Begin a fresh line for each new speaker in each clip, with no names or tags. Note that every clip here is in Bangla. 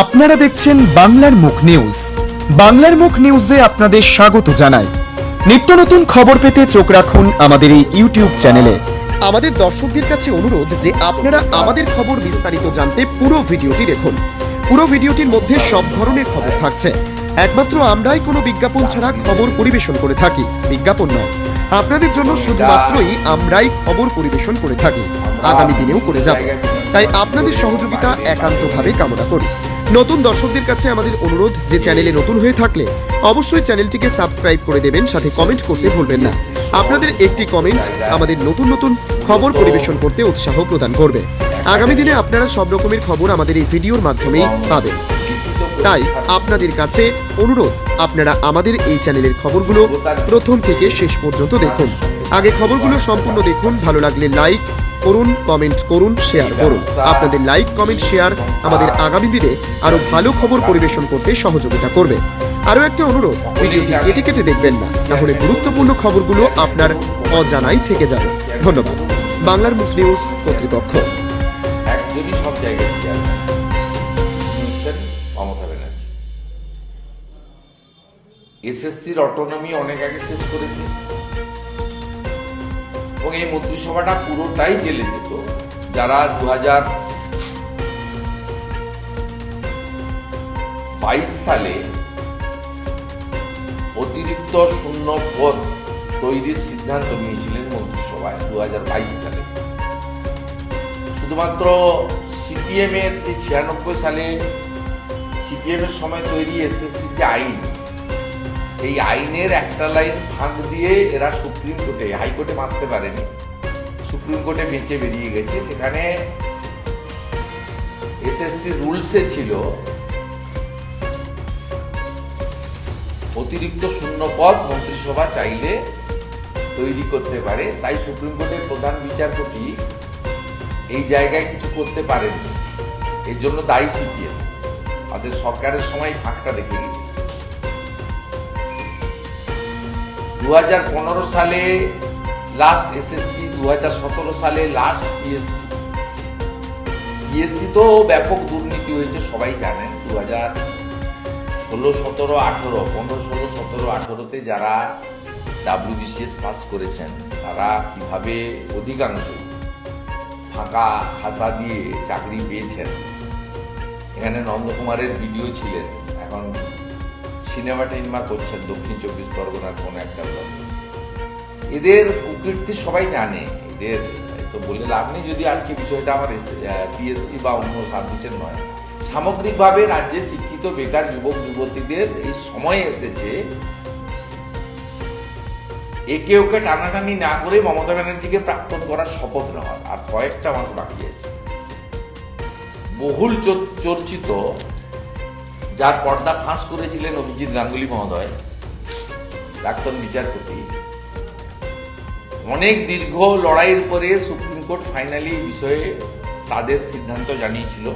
আপনারা দেখছেন বাংলার মুখ নিউজ। বাংলার মুখ নিউজে আপনাদের স্বাগত জানাই। নিত্য নতুন খবর পেতে চোখ রাখুন আমাদের এই ইউটিউব চ্যানেলে। আমাদের দর্শকদের কাছে অনুরোধ যে আপনারা আমাদের খবর বিস্তারিত জানতে পুরো ভিডিওটি দেখুন। পুরো ভিডিওটির মধ্যে সব ধরনের খবর থাকছে। একমাত্র আমরাই কোনো বিজ্ঞাপন ছাড়া খবর পরিবেশন করে থাকি, বিজ্ঞাপন নয়। আপনাদের জন্য শুধুমাত্রই আমরাই খবর পরিবেশন করে থাকি। আগামী দিনেও করে যাব। তাই আপনাদের সহযোগিতা একান্তভাবে কামনা করি। নতুন দর্শকদের কাছে আমাদের অনুরোধ, যে চ্যানেলে নতুন হয়ে থাকলে অবশ্যই চ্যানেলটিকে সাবস্ক্রাইব করে দেবেন, সাথে কমেন্ট করতে ভুলবেন না। আপনাদের একটি কমেন্ট আমাদের নতুন নতুন খবর পরিবেশন করতে উৎসাহ প্রদান করবে। আগামী দিনে আপনারা সব রকমের খবর আমাদের এই ভিডিওর মাধ্যমেই পাবেন। তাই আপনাদের কাছে অনুরোধ, আপনারা আমাদের এই চ্যানেলের খবরগুলো প্রথম থেকে শেষ পর্যন্ত দেখুন। আগে খবরগুলো সম্পূর্ণ দেখুন, ভালো লাগলে লাইক করুন কমেন্ট করুন শেয়ার করুন। আপনাদের লাইক কমেন্ট শেয়ার আমাদের আগামী দিনে আরও ভালো খবর পরিবেশন করতে সহযোগিতা করবে। আরও একটা অনুরোধ ভিডিওটি কেটে কেটে দেখবেন না তাহলে গুরুত্বপূর্ণ খবরগুলো আপনার অজানাই থেকে যাবে। ধন্যবাদ। বাংলার মুখ নিউজ কর্তৃপক্ষ।
একজনই সব জায়গায় চেয়ারম্যান তিনি হচ্ছেন মমতা ব্যানার্জি এসএসসির অটোনমি অনেক আগে শেষ করেছে। এবং এই মন্ত্রিসভাটা পুরোটাই জেলে যেত। যারা দু হাজার বাইশ সালে অতিরিক্ত শূন্য পদ তৈরির সিদ্ধান্ত নিয়েছিলেন মন্ত্রিসভায় দু হাজার বাইশ সালে। শুধুমাত্র সিপিএম এর যে ছিয়ানব্বই সালে সিপিএম এর সময় তৈরি এসএসসি যে আইন সেই আইনের একটা লাইন ফাঁক দিয়ে এরা সুপ্রিম কোর্টে, হাইকোর্টে বাঁচতে পারেনি। সুপ্রিম কোর্টে বেঁচে বেরিয়ে গেছে। সেখানে এসএসসি রুলসে ছিল অতিরিক্ত শূন্য পদ মন্ত্রিসভা চাইলে তৈরি করতে পারে। তাই সুপ্রিম কোর্টের প্রধান বিচারপতি এই জায়গায় কিছু করতে পারেননি। এর জন্য দায়ী সিপিএম। আমাদের সরকারের সময় ফাঁকটা দেখে গেছে। দু হাজার পনেরো সালে লাস্ট এসএসসি দু হাজার সতেরো সালে লাস্ট পিএসসি পিএসসি তো ব্যাপক দুর্নীতি হয়েছে, সবাই জানেন। দু হাজার ষোলো, সতেরো, আঠেরো, পনেরো, ষোলো, সতেরো, আঠেরোতে যারা ডাব্লিউবিসিএস পাস করেছেন, তারা কীভাবে অধিকাংশ ফাঁকা খাতা দিয়ে চাকরি পেয়েছেন? এখানে নন্দকুমারের ভিডিও ছিলেন। এখন সিনেমা টিনেমা করছেন দক্ষিণ চব্বিশ পরগনার কোনো একটা এদের কুকীর্তি সবাই জানে। এদের, তো বলে লাভ নেই যদি আজকে বিষয়টা আমার পিএসসি বা অন্য সার্ভিসের নয়। সামগ্রিকভাবে রাজ্যে শিক্ষিত বেকার যুবক, যুবতীদের এই সময় এসেছে। একে ওকে টানাটানি না করে মমতা ব্যানার্জিকে প্রাক্তন করার শপথ নেওয়ার আর কয়েকটা মাস বাকি আছে। বহুল চর্চিত যার পর্দা ফাঁস করেছিলেন অভিজিৎ গাঙ্গুলি মহোদয়, প্রাক্তন বিচারপতি। অনেক দীর্ঘ লড়াইয়ের পরে সুপ্রিম কোর্ট ফাইনালি বিষয়ে তাদের সিদ্ধান্ত জানিয়েছিল।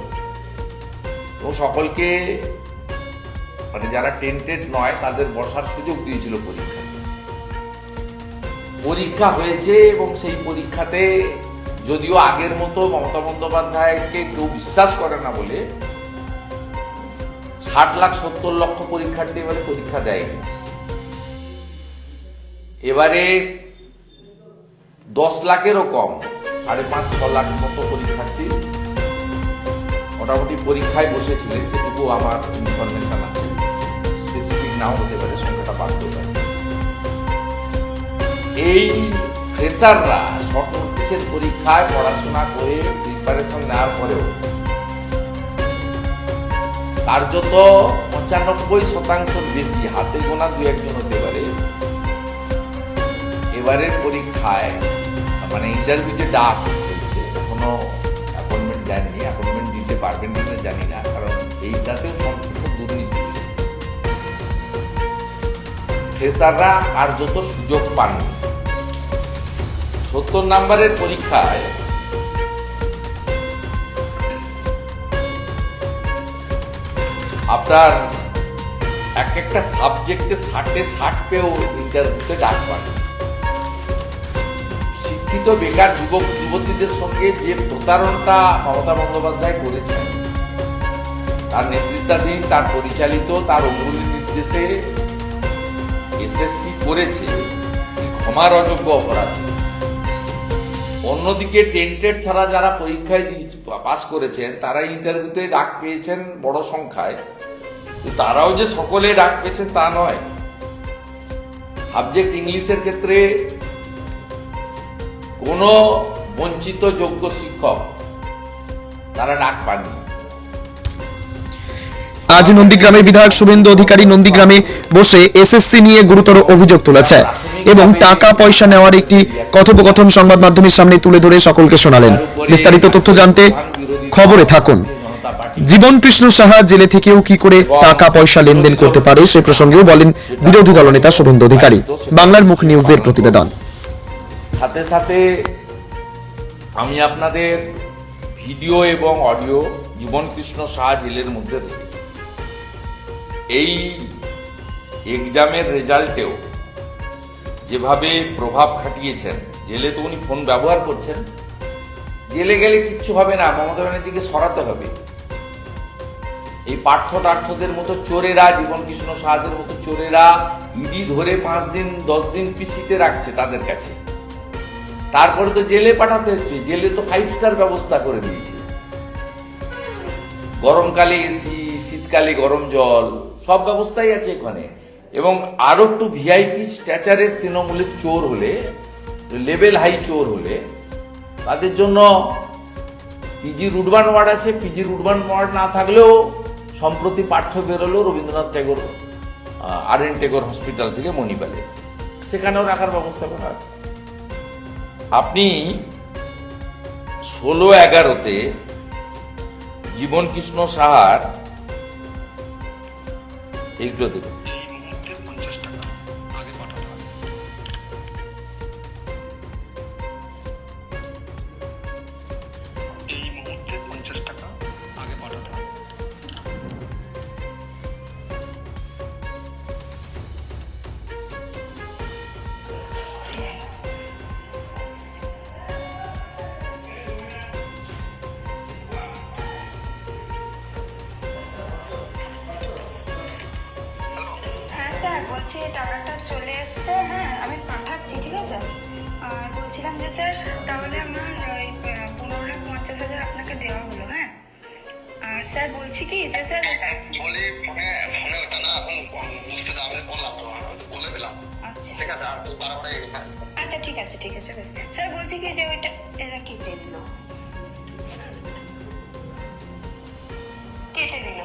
এবং সকলকে মানে যারা টেন্টেড নয়, তাদের বসার সুযোগ দিয়েছিল পরীক্ষা। পরীক্ষা হয়েছে এবং সেই পরীক্ষাতে যদিও আগের মতো মমতা বন্দ্যোপাধ্যায়কে কেউ বিশ্বাস করে না বলে ষাট লাখ সত্তর লক্ষ পরীক্ষার্থী এবারে পরীক্ষা দেয়নি। এবারে দশ লাখেরও কম, সাড়ে পাঁচ, ছ লাখ মতো পরীক্ষার্থী মোটামুটি পরীক্ষায় বসেছিলেন, যেটুকু আমার ইনফরমেশন আছে। স্পেসিফিক নাও হতে পারে, সংখ্যাটা বাড়তেও পারে। এই ফ্রেশাররা শর্ট নোটিসের পরীক্ষায় পড়াশোনা করে প্রিপারেশন নেওয়ার পরেও কার্যত পঁচানব্বই শতাংশ বেশি হাতে গোনা দু একজন হতে পারে। এবারের পরীক্ষায় মানে ইন্টারভিউ যে ডাক হচ্ছে এখনও অ্যাপয়েন্টমেন্ট দেননি অ্যাপয়েন্টমেন্ট দিতে পারবেন কিনা জানি না, কারণ এইটাতেও সম্পূর্ণ দুর্নীতি। ফ্রেশাররা কার্যত সুযোগ পাননি। সত্তর নাম্বারের পরীক্ষায় আপনার এক একটা সাবজেক্টে ষাটে ষাট পেয়েও ইন্টারভিউতে ডাক পান। শিক্ষিত বেকার যুবক, যুবতীদের সঙ্গে যে প্রতারণটা মমতা বন্দ্যোপাধ্যায় করেছেন, তার নেতৃত্বাধীন, তার পরিচালিত, তার অঙ্গুলি নির্দেশে এসএসসি করেছে ক্ষমার অযোগ্য অপরাধ। অন্যদিকে টেন্টেড ছাড়া যারা পরীক্ষায় পাস করেছেন, তারা ইন্টারভিউতে ডাক পেয়েছেন বড় সংখ্যায়। তারাও যে সকলে ডাক পেয়েছেন তা নয়। সাবজেক্ট ইংলিশের ক্ষেত্রে কোনো বঞ্চিত যোগ্য শিক্ষক তারা ডাক পাননি।
আজ নন্দীগ্রামের বিধায়ক শুভেন্দু অধিকারী নন্দীগ্রামে বসে এসএসসি নিয়ে গুরুতর অভিযোগ তুলেছে এবং টাকা পয়সা নেওয়ার একটি কথোপকথন সংবাদ মাধ্যমের সামনে তুলে ধরে সকলকে শোনালেন। বিস্তারিত তথ্য জানতে খবরে থাকুন। জীবন কৃষ্ণ সাহা জেলে থেকেও কি করে টাকা পয়সা লেনদেন করতে পারে সে প্রসঙ্গেও বলেন বিরোধী দলনেতা শুভেন্দু অধিকারী। বাংলার মুখ নিউজের প্রতিবেদন।
সাথে সাথে আমি আপনাদের ভিডিও এবং অডিও জীবন কৃষ্ণ শাহ জেলের মধ্যে থেকে এই এক্সামের রেজাল্টেও যেভাবে প্রভাব খাটিয়েছেন জেলে তো উনি ফোন ব্যবহার করছেন জেলে গেলে কিচ্ছু হবে না মমতা ব্যানার্জিকে সরাতে হবে। এই পার্থ টার্থদের মতো চোরেরা জীবন কৃষ্ণ সাহাদের মতো চোরেরা ইডি ধরে পাঁচ দিন, দশ দিন পিসিতে রাখছে তাদের কাছে। তারপরে তো জেলে পাঠাতে হচ্ছে, জেলে তো ফাইভ স্টার ব্যবস্থা করে দিয়েছে। গরমকালে এসি, শীতকালে গরম জল, সব ব্যবস্থাই আছে এখানে। এবং আরও একটু ভিআইপি স্ট্যাচারের তৃণমূলের চোর হলে লেভেল হাই চোর হলে, তাদের জন্য পিজি রুটবান ওয়ার্ড আছে। পিজি রুটবান ওয়ার্ড না থাকলেও সম্প্রতি পাঠ্য বেরোলো Rabindranath Tagore R N Tagore hospital থেকে মণিপালে। সেখানেও রাখার ব্যবস্থা করা আছে। আপনি ষোলো এগারোতে জীবন কৃষ্ণ সাহার এইগুলো দেখুন।
বলছি টাকাটা চলে এসছে হ্যাঁ আমি পাঠাচ্ছি ঠিক আছে? আর বলছিলাম যে স্যার তাহলে আমার ওই পনেরো লাখ পঞ্চাশ হাজার আপনাকে দেওয়া হলো হ্যাঁ? আর স্যার বলছি কি যে স্যার
বলে ফোনে ফোনে ওটা না এখন বুঝতে না আমি বললাম তো বলে দিলাম।
আচ্ছা।
ঠিক আছে আর বারবার
আচ্ছা ঠিক আছে ঠিক আছে বেশ। স্যার বলছি কি যে ওইটা এরা কেটে দিল কেটে দিল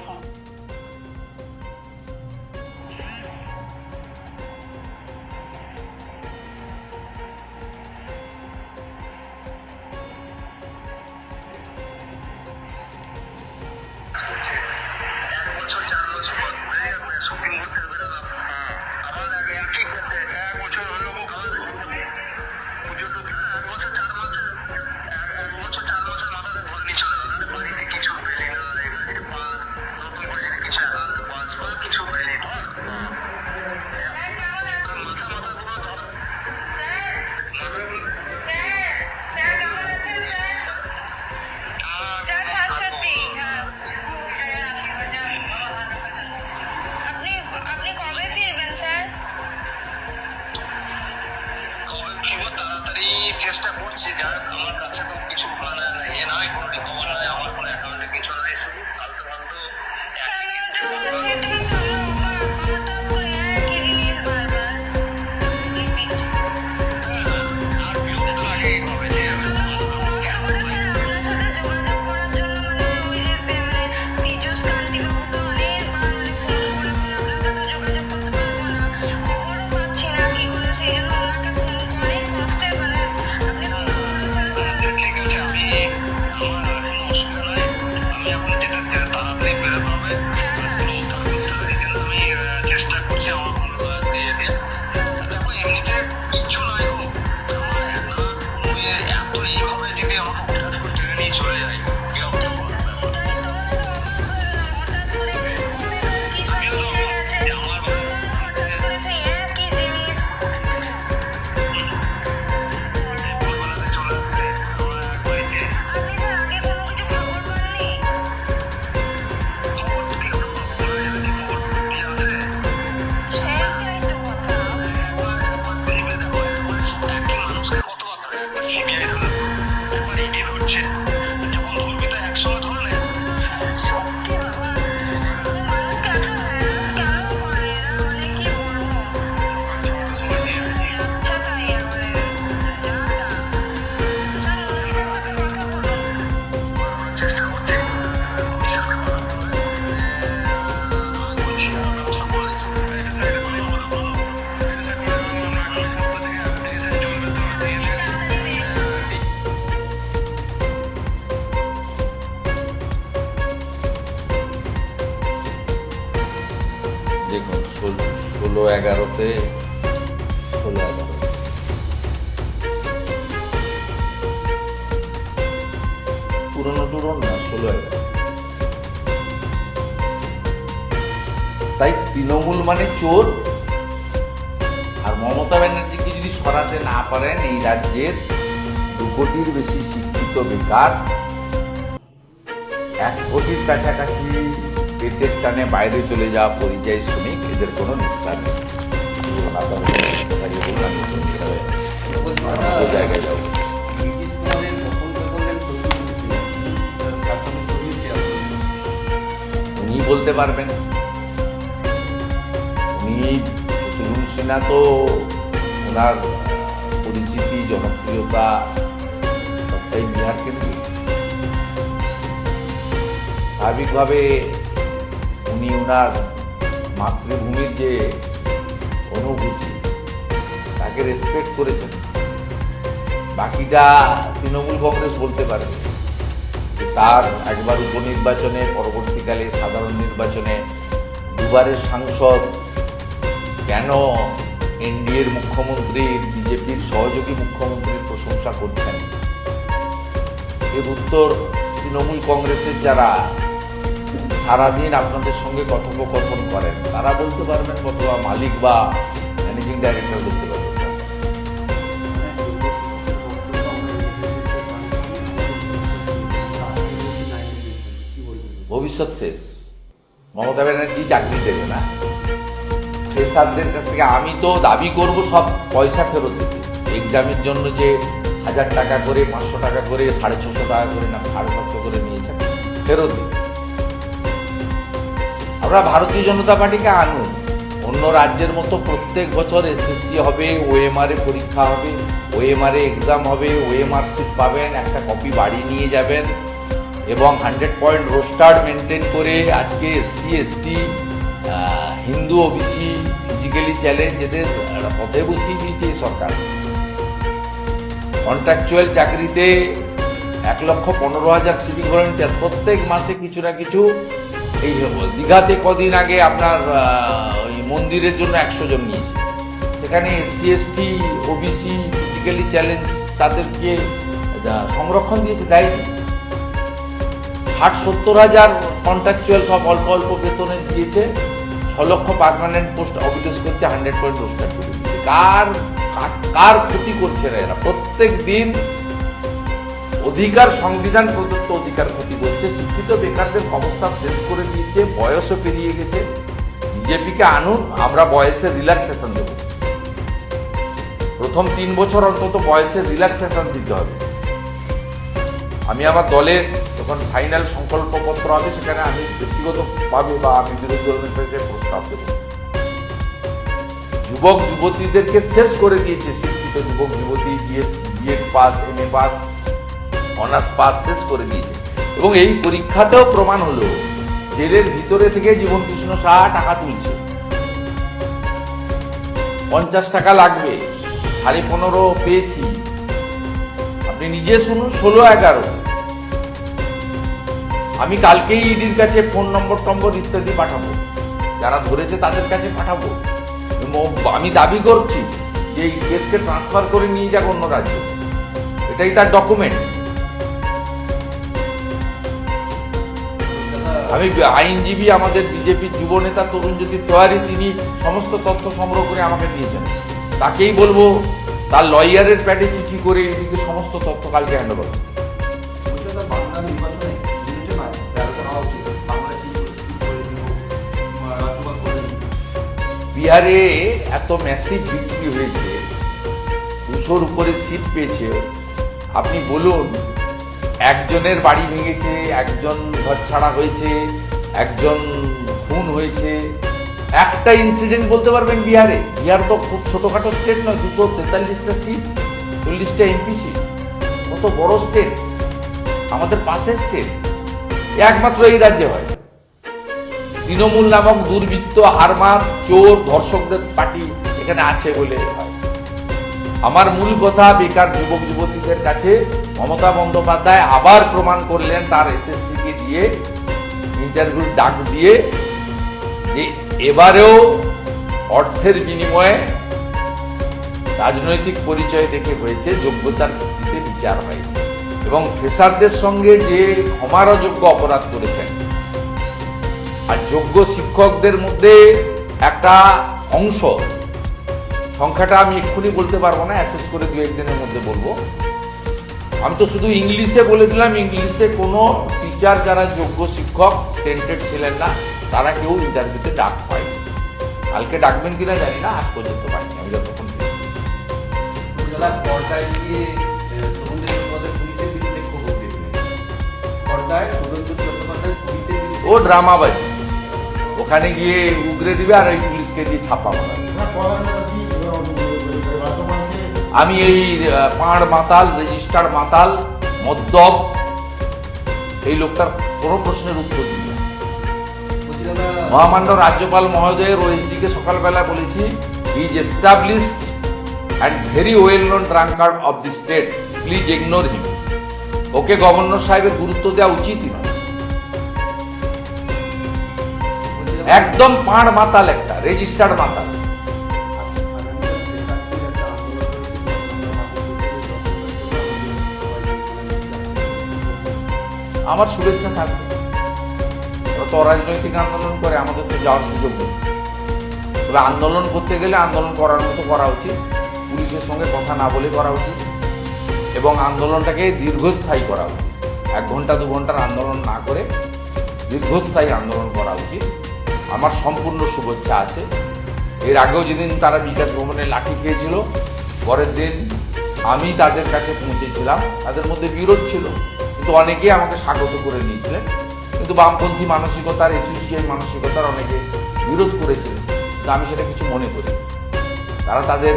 ষোলো এগারোতে, ষোলো এগারো। পুরনো টুরন না, ষোলো এগারো। তাই তৃণমূল মানে চোর। আর মমতা ব্যানার্জিকে যদি সরাতে না পারেন, এই রাজ্যের দু কোটির বেশি শিক্ষিত বেকার, এক কোটির কাছাকাছি পেটের টানে বাইরে চলে যাওয়া পরিযায়ী শ্রমিক এদের কোনো নিস্তার নেই। জায়গায়- যাব উনি বলতে পারবেন। উনি শত্রুঘ্ন সিনহা তো, ওনার পরিচিতি, জনপ্রিয়তা সবটাই বিহার কেন্দ্রিক। স্বাভাবিকভাবে উনি ওনার মাতৃভূমির যে অনুভূতি, তাকে রেসপেক্ট করেছেন বাকিটা তৃণমূল কংগ্রেস বলতে পারবে যে তার একবার উপনির্বাচনে পরবর্তীকালে সাধারণ নির্বাচনে দুবারের সাংসদ, কেন এনডিএর মুখ্যমন্ত্রীর বিজেপির সহযোগী মুখ্যমন্ত্রীর প্রশংসা করছেন? এর উত্তর তৃণমূল কংগ্রেসের যারা সারাদিন আপনাদের সঙ্গে কথোপকথন করেন। তারা বলতে পারবেন অথবা মালিক বা ম্যানেজিং ডাইরেক্টর বলতে পারবেন। ভবিষ্যৎ শেষ। মমতা ব্যানার্জি চাকরি দেবে না। ফ্রেশারদের কাছ থেকে আমি তো দাবি করব সব পয়সা ফেরত দিতে। এক্সামের জন্য যে হাজার টাকা করে, পাঁচশো টাকা করে, সাড়ে ছশো টাকা করে না, সাড়ে সাতশো করে নিয়েছেন ফেরত দিতে। আমরা ভারতীয় জনতা পার্টিকে আনুন। অন্য রাজ্যের মতো প্রত্যেক বছর এসএসসি হবে ওএমআর পরীক্ষা হবে ওএমআর এক্সাম হবে ওএমআর সিট পাবেন, একটা কপি বাড়ি নিয়ে যাবেন এবং হান্ড্রেড পয়েন্ট রোস্টার মেনটেন করে আজকে SC ST Hindu OBC physically challenge এদের পথে বসিয়ে দিয়েছে এই সরকার। কন্ট্রাকচুয়াল চাকরিতে এক লক্ষ পনেরো হাজার সিভিক ভলেন্টিয়ার প্রত্যেক মাসে কিছু না কিছু এই দীঘাতে কদিন আগে আপনার ওই মন্দিরের জন্য একশো জন নিয়েছে। সেখানে SC, ST, OBC physically challenge তাদেরকে সংরক্ষণ দিয়েছে দেয়নি ষাট সত্তর হাজার কন্ট্রাকচুয়াল সব অল্প অল্প বেতনে দিয়েছে। ছ লক্ষ পার্মানেন্ট পোস্ট অবিলেস করছে হান্ড্রেড পয়েন্ট রোস্টার কার- কার ক্ষতি করছে না এরা? প্রত্যেক দিন অধিকার সংবিধান প্রদত্ত অধিকার ক্ষতি করছে শিক্ষিত বেকারদের অবস্থা শেষ করে দিয়েছে, বয়সও পেরিয়ে গেছে। বিজেপিকে আনুন, আমরা বয়সের রিল্যাক্সেশন দেব। প্রথম তিন বছর অন্তত বয়সের রিল্যাক্সেশন দিতে হবে। আমি আমার দলের যখন ফাইনাল সংকল্পপত্র হবে সেখানে আমি ব্যক্তিগতভাবে বা আমি বিরোধী দলের কাছে প্রস্তাব দেব। যুবক যুবতীদেরকে শেষ করে দিয়েছে শিক্ষিত যুবক যুবতী BEd BEd pass M A pass honours pass শেষ করে দিয়েছে। এবং এই পরীক্ষাতেও প্রমাণ হলো, জেলের ভিতরে থেকে জীবন কৃষ্ণ সাহা টাকা তুলছে। পঞ্চাশ টাকা লাগবে, সাড়ে পনেরো পেয়েছি। আপনি নিজে শুনুন, ষোলো এগারো। আমি কালকেই ইডির কাছে ফোন নম্বর টম্বর ইত্যাদি পাঠাবো। যারা ধরেছে তাদের কাছে পাঠাবো। আমি দাবি করছি যে এই কেসকে ট্রান্সফার করে নিয়ে যাক অন্য রাজ্যে। এটাই তার ডকুমেন্ট আমি আইনজীবী আমাদের বিজেপির যুব নেতা তরুণ জ্যোতি তেওয়ারি তিনি সমস্ত তথ্য সংগ্রহ করে আমাকে দিয়েছেন। তাকেই বলব তার লয়ারের প্যাডে চিঠি করে এদিকে সমস্ত তথ্য কালকে হ্যান্ড ওভার বিহারে এত ম্যাসিভ বিক্রি হয়েছে দুশোর উপরে সিট পেয়েছে। আপনি বলুন একজনের বাড়ি ভেঙেছে, একজন ঘর ছাড়া হয়েছে, একজন খুন হয়েছে। একটা ইনসিডেন্ট বলতে পারবেন বিহারে? বিহার তো খুব ছোটোখাটো স্টেট নয়, দুশো তেতাল্লিশটা সিট চল্লিশটা এমপি সিট কত বড় স্টেট আমাদের পাশের স্টেট একমাত্র এই রাজ্যে হয়। তৃণমূল নামক দুর্বৃত্ত, হারমার, চোর, ধর্ষকদের পার্টি এখানে আছে বলে হয়। আমার মূল কথা, বেকার যুবক যুবতীদের কাছে মমতা বন্দ্যোপাধ্যায় আবার প্রমাণ করলেন তার এসএসসি কে দিয়ে ইন্টারভিউ ডাক দিয়ে, যে এবারেও অর্থের বিনিময়ে রাজনৈতিক পরিচয় দেখে হয়েছে, যোগ্যতার ভিত্তিতে বিচার হয়। এবং ফ্রেশারদের সঙ্গে যে ক্ষমার অযোগ্য অপরাধ করেছেন, আর যোগ্য শিক্ষকদের মধ্যে একটা অংশ, সংখ্যাটা আমি এক্ষুনি বলতে পারব না অ্যাসেস করে দু একদিনের মধ্যে বলব। আমি তো শুধু ইংলিশে বলে দিলাম ইংলিশে কোনো টিচার যারা যোগ্য শিক্ষক টেন্টেড ছিলেন না তারা কেউ ইন্টারভিউতে ডাক পায়নি। কালকে ডাকবেন কিনা জানি না আজ পর্যন্ত পাইনি আমি যতক্ষণ
পর্দায় গিয়ে
ও ড্রামাবাজি। ওখানে গিয়ে উগরে দিবে আর ওই পুলিশকে দিয়ে ছাপা মারাবে আমি এই পাঁড় মাতাল, রেজিস্টার মাতাল, মদ্যপ, এই লোকটার কোনো প্রশ্নের উত্তর না।
দাদা
মহামান্য রাজ্যপাল মহোদয়ের ওএসডিকে সকালবেলা বলেছি is established and very well known drunkard of the state please ignore him okay governor সাহেবের গুরুত্ব দেওয়া উচিতই নয়। একদম পাঁড় মাতাল একটা রেজিস্টার্ড মাতাল। আমার শুভেচ্ছা থাকবে। তো অরাজনৈতিক আন্দোলন করে আমাদের তো যাওয়ার সুযোগ নেই। তবে আন্দোলন করতে গেলে আন্দোলন করার মতো করা উচিত, পুলিশের সঙ্গে কথা না বলে করা উচিত, এবং আন্দোলনটাকে দীর্ঘস্থায়ী করা উচিত। এক ঘণ্টা, দু ঘণ্টার আন্দোলন না করে দীর্ঘস্থায়ী আন্দোলন করা উচিত। আমার সম্পূর্ণ শুভেচ্ছা আছে। এর আগেও যেদিন তারা বিকাশ ভবনে লাঠি খেয়েছিল, পরের দিন আমি তাদের কাছে পৌঁছেছিলাম। তাদের মধ্যে বিরোধ ছিল। কিন্তু অনেকেই আমাকে স্বাগত করে নিয়েছিলেন। কিন্তু বামপন্থী মানসিকতার এসিসিআই মানসিকতার অনেকে বিরোধ করেছিলেন। কিন্তু আমি সেটা কিছু মনে করি তারা তাদের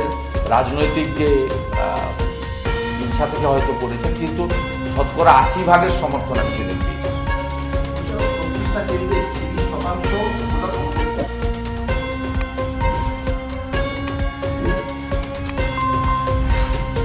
রাজনৈতিক যে ইচ্ছা থেকে হয়তো করেছেন কিন্তু শতকরা আশি ভাগের সমর্থন আমি সেদিন পেয়েছি।
শতাংশ